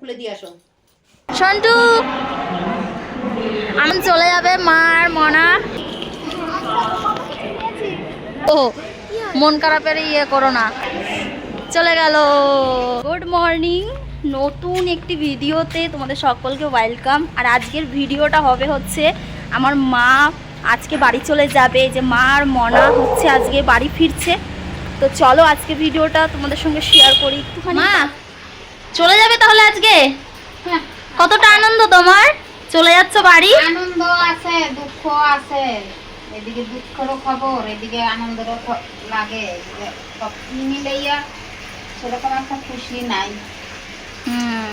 খুলে দিয়ে আসো। সন্টু আমি চলে যাবে মার মনা। ও মন খারাপের ইয়ে করো না। চলে গেল। Good morning. নতুন একটি ভিডিওতে তোমাদের সকলকে ওয়েলকাম। আর আজকের ভিডিওটা হবে হচ্ছে আমার মা আজকে বাড়ি চলে যাবে। যে মা আর মনা হচ্ছে আজকে বাড়ি ফিরছে। তো চলো আজকে ভিডিওটা তোমাদের সঙ্গে শেয়ার করি। একটুখানি মা চলে যাবে তাহলে আজকে? হ্যাঁ, কতটা আনন্দ তোমার? চলে যাচ্ছ বাড়ি? আনন্দ আছে দুঃখ আছে। এদিকে দুঃখেরও খবর এদিকে আনন্দেরও লাগে। সব মিলাইয়া সেরকম একটা খুশি নাই। হুম।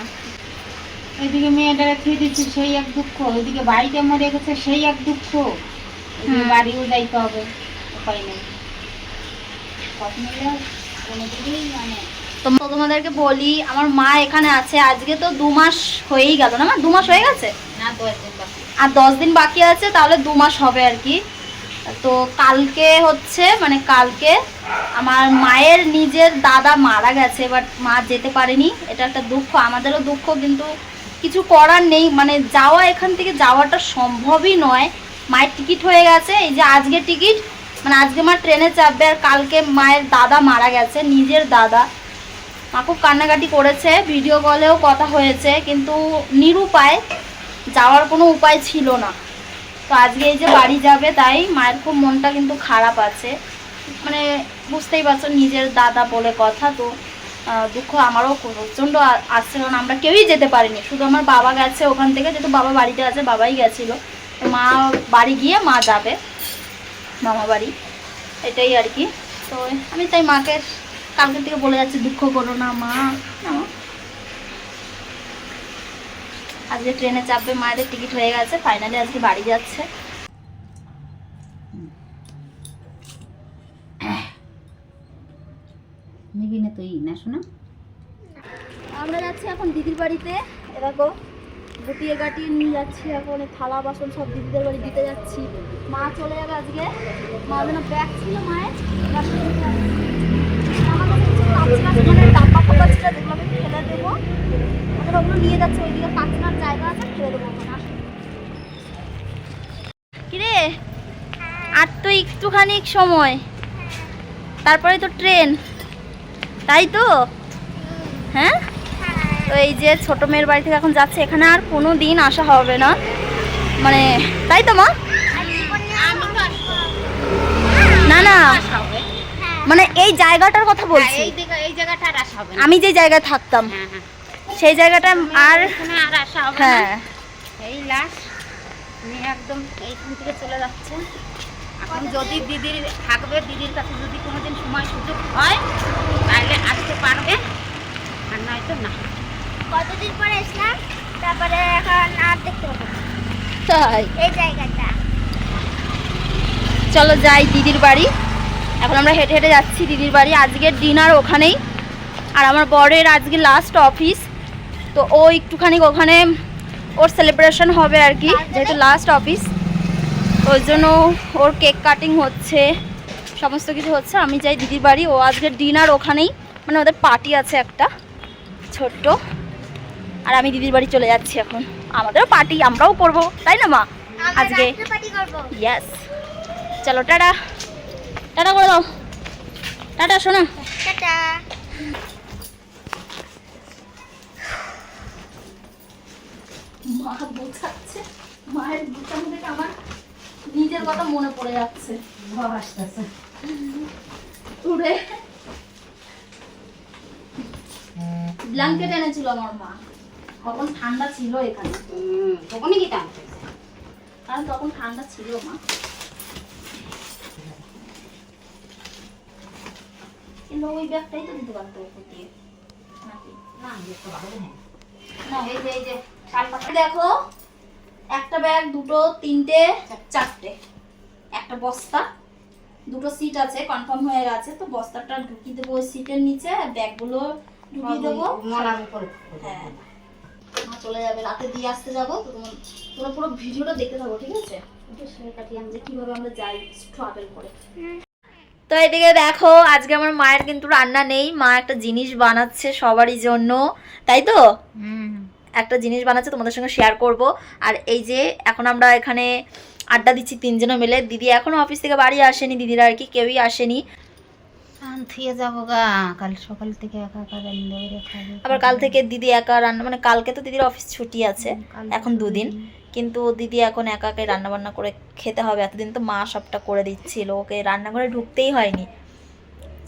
এদিকে মেয়েটারে খেয়ে দিচ্ছে সেই এক দুঃখ এদিকে বাড়িতে মরে গেছে সেই এক দুঃখ। বাড়িও যাইতে হবে উপায় নেই। সব মিলে কোনো দিকেই মানে তো তোমাদেরকে বলি আমার মা এখানে আছে। আজকে তো দু মাস হয়েই গেল না মা? দু মাস হয়ে গেছে? আর দশ দিন বাকি আছে তাহলে দু মাস হবে আর কি। তো কালকে হচ্ছে মানে কালকে আমার মায়ের নিজের দাদা মারা গেছে বাট মা যেতে পারেনি। এটা একটা দুঃখ আমাদেরও দুঃখ কিন্তু কিছু করার নেই। মানে যাওয়া এখান থেকে যাওয়াটা সম্ভবই নয়। মায়ের টিকিট হয়ে গেছে এই যে আজকে টিকিট মানে আজকে মা ট্রেনে চাপবে আর কালকে মায়ের দাদা মারা গেছে নিজের দাদা। মা খুব কান্নাকাটি করেছে ভিডিও কলেও কথা হয়েছে, কিন্তু নিরুপায় যাওয়ার কোনো উপায় ছিল না। তো আজকে এই যে বাড়ি যাবে, তাই মায়ের খুব মনটা কিন্তু খারাপ আছে। মানে বুঝতেই পারছ, নিজের দাদা বলে কথা, তো দুঃখ আমারও প্রচণ্ড আসছে, কারণ আমরা কেউই যেতে পারিনি। শুধু আমার বাবা গেছে ওখান থেকে, যেহেতু বাবা বাড়িতে আছে, বাবাই গেছিল। তো মা বাড়ি গিয়ে মা যাবে, মামা বাড়ি। এটাই আর কি। তো আমি তাই মাকে কালকে থেকে বলে যাচ্ছে, দুঃখ করো না মা। আজকে ট্রেনে চাপবে, মায়েদের টিকিট হয়ে গেছে ফাইনালি আজকে বাড়ি যাচ্ছে। নিবি না তুই, না শোনা? আমরা যাচ্ছি এখন দিদির বাড়িতে। এরকম গুটিয়ে গাটিয়ে নিয়ে যাচ্ছি এখন থালা বাসন সব দিদিদের বাড়ি দিতে যাচ্ছি। মা চলে যাবে আজকে। মা যেন ব্যাগ ছিল মায়ের। আর তো একটুখানি সময়। তারপরে তো ট্রেন। তাই তো? হ্যাঁ? তো এই যে ছোট মেয়ের বাড়ি থেকে এখন যাচ্ছে, এখানে আর কোনো দিন আসা হবে না। মানে তাই তো মা? না না। মানে এই জায়গাটার কথা বলছি। এই জায়গাটা আর আসা হবে না। আমি যে জায়গায় থাকতাম হ্যাঁ হ্যাঁ। সেই জায়গাটা আর এখানে আর আসা হবে না। হ্যাঁ। এই লাস্ট মেয়ে একদম এইখান থেকে চলে যাচ্ছে। এখন যদি দিদির থাকবে দিদির কাছে যদি কোনোদিন সময় সুযোগ হয় তাহলে আসতে পারবে। আর নয়তো না। কতদিন পরে এসলাম? তারপরে এখন আর দেখতে পাবো। তাই। এই জায়গাটা। চলো যাই দিদির বাড়ি। এখন আমরা হেঁটে হেঁটে যাচ্ছি দিদির বাড়ি। আজকের ডিনার ওখানেই। আর আমার বরের আজকে লাস্ট অফিস তো ও একটুখানি ওখানে ওর সেলিব্রেশন হবে আর কি যেহেতু লাস্ট অফিস ওই জন্য ওর কেক কাটিং হচ্ছে সমস্ত কিছু হচ্ছে। আমি যাই দিদির বাড়ি। ও আজকের ডিনার ওখানেই। মানে ওদের পার্টি আছে একটা ছোট্ট। আর আমি দিদির বাড়ি চলে যাচ্ছি এখন। আমাদেরও পার্টি আমরাও করব। তাই না মা? আজকে। ইয়েস চলো টাটা। টাটা করে দাও। টাটা শোনো টাটা। মা বোঝাচ্ছে মায়ের বোঝানো থেকে আমার নিজের কথা মনে পড়ে যাচ্ছে। আসতেছে উড়ে ব্ল্যাঙ্কেট এনেছিল আমার মা। তখন ঠান্ডা ছিল এখানে। তখনই কি কারণ তখন ঠান্ডা ছিল মা। কিন্তু ওই ব্যাগটাই তো দিতে পারতো নাকি না এই যে এই যে দেখো একটা ব্যাগ দুটো তিনটে চারটে। একটা বস্তা দুটো সিট আছে কনফার্ম হয়ে গেছে তো বস্তাটা ঢুকিয়ে দেবো ওই সিটের নিচে আর ব্যাগগুলো ঢুকিয়ে দেবো। হ্যাঁ। চলে যাবে রাতে দিয়ে আসতে যাব তো তোমার তোমরা পুরো ভিডিওটা দেখতে থাকো ঠিক আছে? ওটা শেয়ার কাটিয়ে আমি যে কীভাবে আমরা যাই স্ট্রাগল করে। তো এদিকে দেখো আজকে আমার মায়ের কিন্তু রান্না নেই। মা একটা জিনিস বানাচ্ছে সবারই জন্য তাই তো? একটা জিনিস বানাচ্ছে তোমাদের সঙ্গে শেয়ার করব। আর এই যে এখন আমরা এখানে আড্ডা দিচ্ছি তিনজনে মিলে। দিদি এখনও অফিস থেকে বাড়ি আসেনি দিদিরা আর কি কেউই আসেনি। থিয়ে যাব গা কাল সকাল থেকে একা একা রান্না আবার কাল থেকে দিদি একা রান্না মানে কালকে তো দিদির অফিস ছুটি আছে। এখন দুদিন। কিন্তু দিদি এখন একা একাই রান্না বান্না করে খেতে হবে। এতদিন তো মা সবটা করে দিচ্ছিল ওকে রান্নাঘরে ঢুকতেই হয়নি।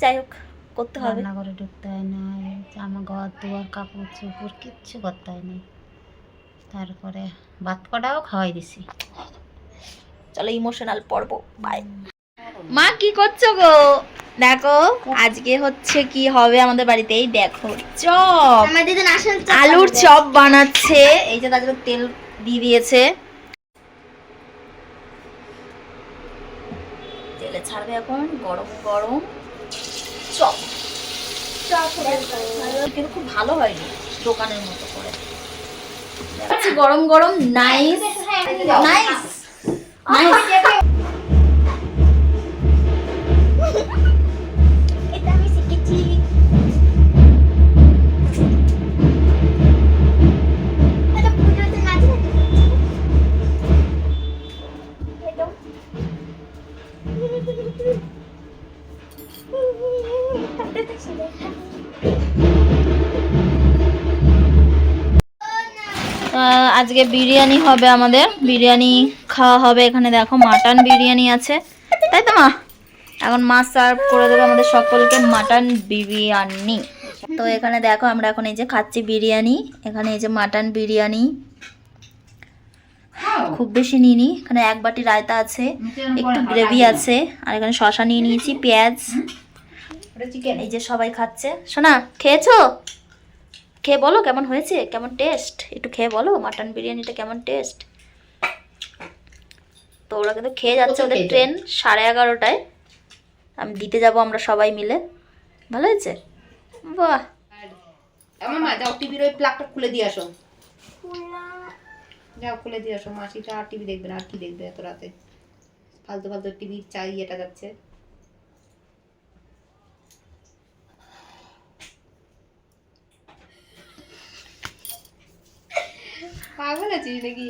যাই হোক করতে হবে। রান্না করে ঢুকতে হয় না জামা ঘর দুয়ার কাপড় চোপড় কিচ্ছু করতে হয়নি তারপরে ভাত কটাও খাওয়াই দিছি। চলো ইমোশনাল পর্ব বাই মা কি করছ গো? দেখো আজকে হচ্ছে কি হবে আমাদের বাড়িতে এই দেখো চপ। আসল আলুর চপ বানাচ্ছে। এই যে তার জন্য তেল দিয়ে দিয়েছে। তেলে ছাড়বে এখন গরম গরম চপ। কিন্তু খুব ভালো হয়নি দোকানের মতো করে। গরম গরম নাইস নাইস নাইস আজকে বিরিয়ানি হবে আমাদের। বিরিয়ানি খাওয়া হবে এখানে দেখো, মাটন বিরিয়ানি আছে। তাই তো মা? এখন মা সার্ভ করে দেবে আমাদের সকলকে মাটন বিরিয়ানি। তো এখানে দেখো, আমরা এখন এই যে খাচ্ছি বিরিয়ানি। এখানে এই যে মাটন বিরিয়ানি। খুব বেশি নিইনি। এখানে এক বাটি রায়তা আছে, একটু গ্রেভি আছে, আর এখানে শশা নিয়ে নিয়েছি, পেঁয়াজ। এই যে সবাই খাচ্ছে। শোনা খেয়েছো? খেয়ে বলো কেমন হয়েছে? কেমন টেস্ট একটু খেয়ে বলো মাটন বিরিয়ানিটা কেমন টেস্ট তো ওরা কিন্তু খেয়ে যাচ্ছে ওদের ট্রেন সাড়ে এগারোটায়। আমি দিতে যাব আমরা সবাই মিলে। ভালো হয়েছে? বাহ! আমার মা যাও টিভির ওই প্লাগটা খুলে দিয়ে আসো। যাও খুলে দিয়ে আসো। মাসিটা আর টিভি দেখবে না আর কি দেখবে এত রাতে? ফালতু ফালতু টিভি চাই এটা যাচ্ছে। আছিস নাকি?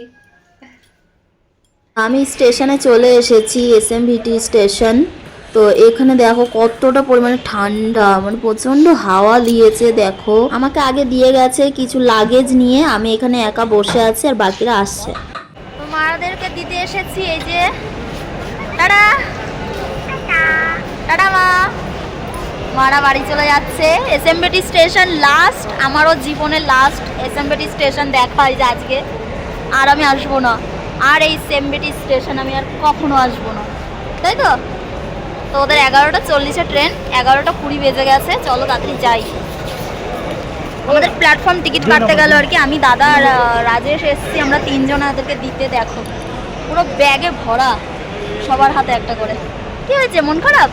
আমি স্টেশনে চলে এসেছি এসএমভিটি স্টেশন। তো এখানে দেখো কতটা পরিমাণে ঠান্ডা মানে প্রচণ্ড হাওয়া দিয়েছে দেখো। আমাকে আগে দিয়ে গেছে কিছু লাগেজ নিয়ে আমি এখানে একা বসে আছি আর বাকিরা আসছে। তো মারাদেরকে দিতে এসেছি এই যে। টাটা! টাটা মা! মারা বাড়ি চলে যাচ্ছে। এসএমবিটি স্টেশন লাস্ট আমারও জীবনের লাস্ট এসএমবিটি স্টেশন দেখা হয় যে আজকে। আর আমি আসব না। আর এই সেমবিটি স্টেশন আমি আর কখনো আসব না। তাই তো? তো ওদের এগারোটা চল্লিশে ট্রেন এগারোটা কুড়ি বেজে গেছে। চলো তাড়াতাড়ি যাই। আমাদের প্ল্যাটফর্ম টিকিট কাটতে গেল আর কি। আমি দাদা আর রাজেশ এসছি। আমরা তিনজন ওদেরকে দিতে দেখো। পুরো ব্যাগে ভরা। সবার হাতে একটা করে। কি হয়েছে? মন খারাপ?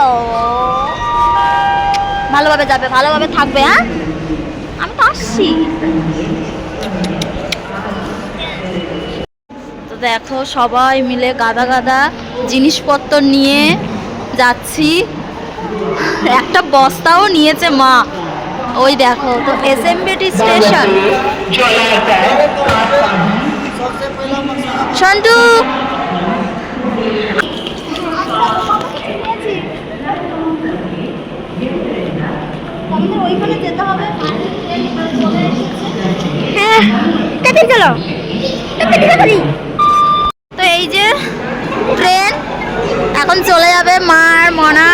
ও ভালোভাবে যাবে ভালোভাবে থাকবে হ্যাঁ? আমি তো আসছি। দেখো, সবাই মিলে গাদা গাদা জিনিসপত্র নিয়ে যাচ্ছি। একটা বস্তাও নিয়েছে মা। ওই দেখো, তো এসএমবিটি স্টেশন সন্টু ওইখানে যেতে হবে হ্যাঁ চলো তাতে চলো তো এই যে ট্রেন এখন চলে যাবে মার, মনা।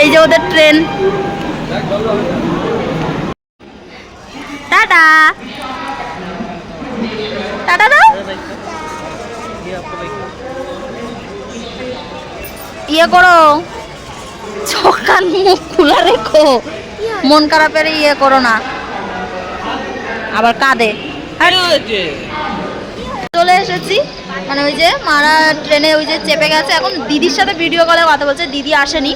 এই যে ওদের ট্রেন টাটা। টাটা দাও। ইয়ে করো। চোখ মুখ খোলা রেখো। মন খারাপের ইয়ে করো না। আবার কাঁদে। চলে এসেছি। মানে ওই যে মারা ট্রেনে ওই যে চেপে গেছে। এখন দিদির সাথে ভিডিও কলে কথা বলছে, দিদি আসেনি।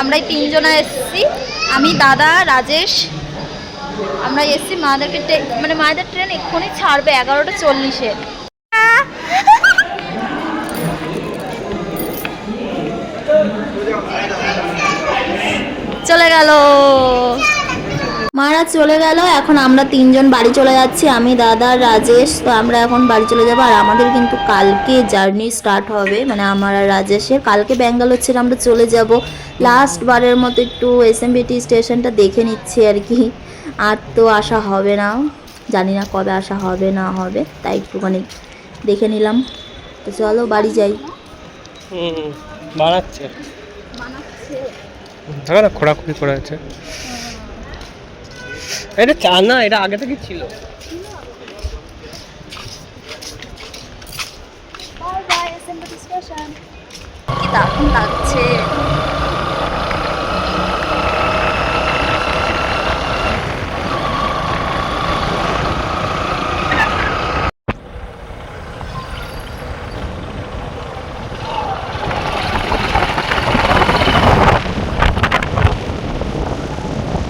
আমরাই তিনজনা এসেছি। আমি, দাদা, রাজেশ। আমরা এসেছি মাদেরকে মানে মায়েদের ট্রেন এক্ষুনি ছাড়বে, এগারোটা চল্লিশে। চলে গেল। মারা চলে গেল এখন আমরা তিনজন বাড়ি চলে যাচ্ছি আমি দাদা রাজেশ তো আমরা এখন বাড়ি চলে যাব আর আমাদের কিন্তু কালকে জার্নি স্টার্ট হবে মানে আমার আর রাজেশের কালকে ব্যাঙ্গালোর ছেড়ে আমরা চলে যাব লাস্ট বারের মতো একটু এসএমবিটি স্টেশনটা দেখে নিচ্ছি আর কি আর তো আসা হবে না জানি না কবে আসা হবে না হবে তাই একটুখানি দেখে নিলাম তো চলো বাড়ি যাই। বানাচ্ছে খোঁড়াখুড়ি করে আছে। এটা চা না এটা আগে থেকে ছিল। কি দারুণ লাগছে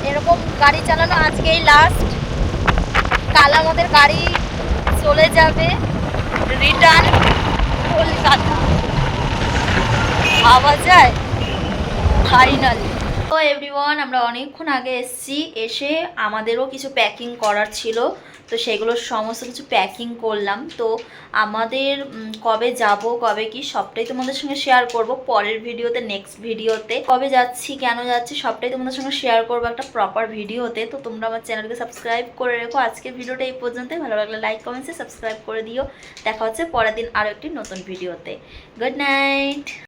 এরকম গাড়ি চালানো আজকেই লাস্ট কাল আমাদের গাড়ি চলে যাবে। রিটার্ন কলকাতা। ভাবা যায়। ফাইনালি তো এভরিওয়ান আমরা অনেকক্ষণ আগে এসেছি। এসে আমাদেরও কিছু প্যাকিং করার ছিল। তো সেগুলো সমস্ত কিছু প্যাকিং করলাম। তো আমাদের কবে যাব, কবে কি সবটাই তোমাদের সঙ্গে শেয়ার করব। পরের ভিডিওতে নেক্সট ভিডিওতে। কবে যাচ্ছি, কেন যাচ্ছি, সবটাই তোমাদের সঙ্গে শেয়ার করব একটা প্রপার ভিডিওতে। তো তোমরা আমার চ্যানেলকে সাবস্ক্রাইব করে রেখো। আজকের ভিডিওটা এই পর্যন্তই। ভালো লাগলে লাইক কমেন্টসে সাবস্ক্রাইব করে দিও। দেখা হচ্ছে পরের দিন আরও একটি নতুন ভিডিওতে। Good night